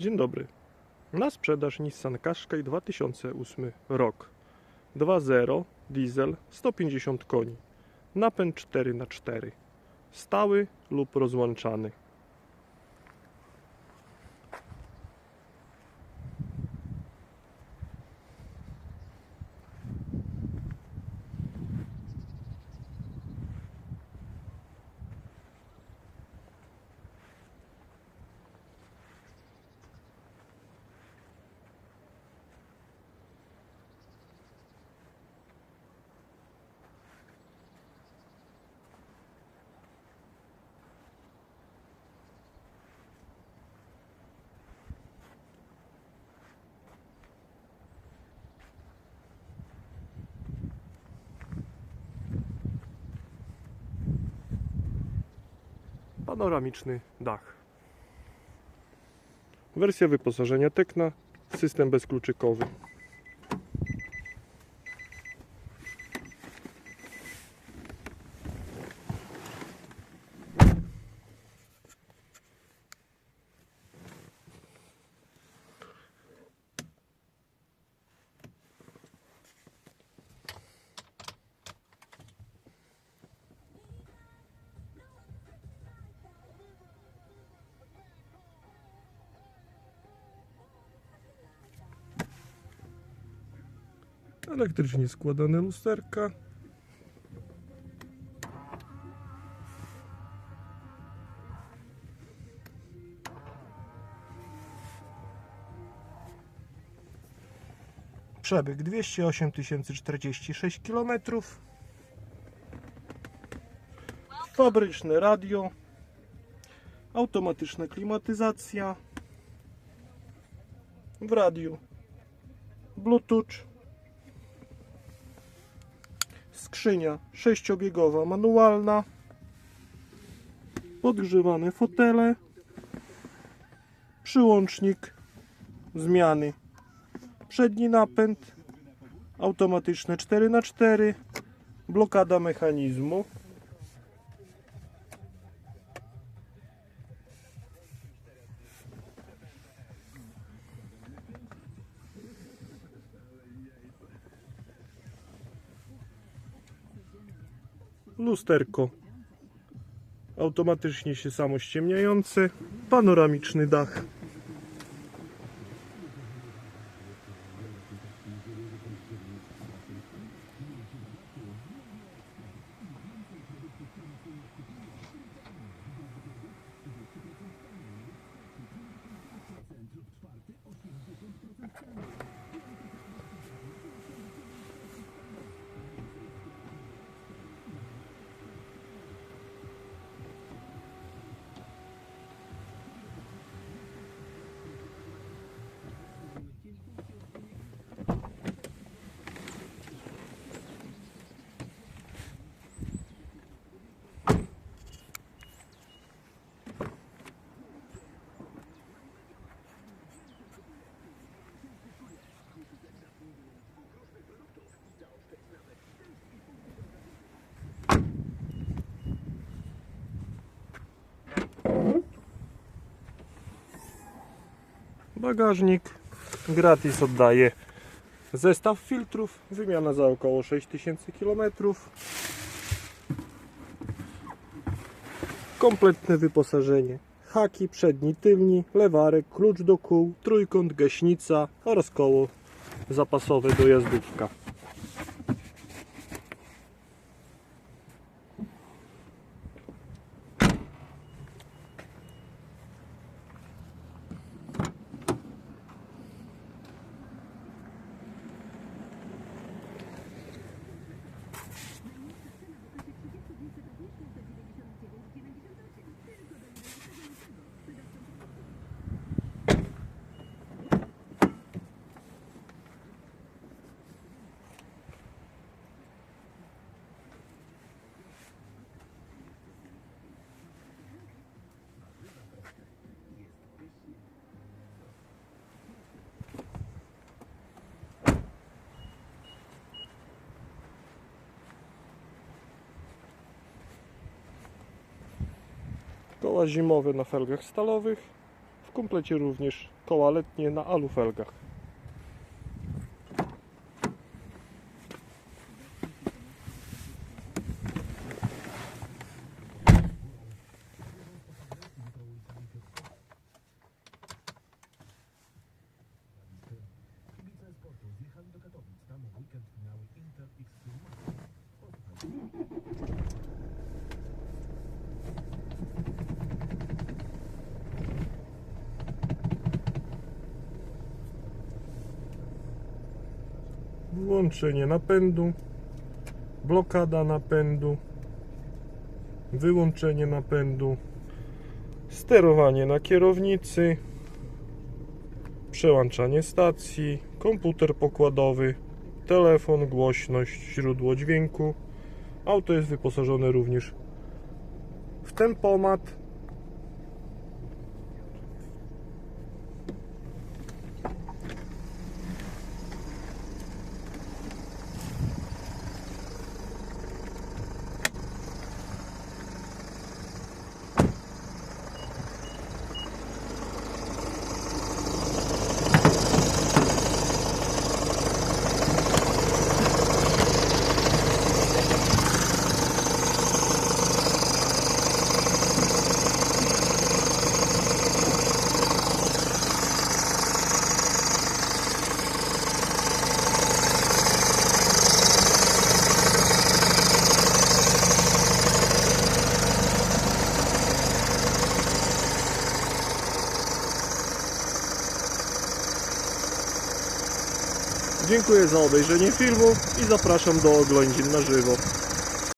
Dzień dobry. Na sprzedaż Nissan Qashqai 2008 rok. 2.0 diesel 150 koni. Napęd 4x4. Stały lub rozłączany. Panoramiczny dach. Wersja wyposażenia Tekna. System bezkluczykowy. Elektrycznie składane lusterka. Przebieg 208 046 km. Fabryczne radio. Automatyczna klimatyzacja. W radiu. Bluetooth. Skrzynia sześciobiegowa, manualna. Podgrzewane fotele. Przyłącznik zmiany. Przedni napęd. Automatyczne 4x4. Blokada mechanizmu. Lusterko automatycznie się samo ściemniające, panoramiczny dach. Bagażnik gratis oddaje zestaw filtrów, wymiana za około 6000 km. Kompletne wyposażenie. Haki przedni, tylni, lewarek, klucz do kół, trójkąt, gaśnica oraz koło zapasowe dojazdówka. Koła zimowe na felgach stalowych. W komplecie również koła letnie na alufelgach. Włączenie napędu, blokada napędu, wyłączenie napędu, sterowanie na kierownicy, przełączanie stacji, komputer pokładowy, telefon, głośność, źródło dźwięku. Auto jest wyposażone również w tempomat. Dziękuję za obejrzenie filmu i zapraszam do oględzin na żywo.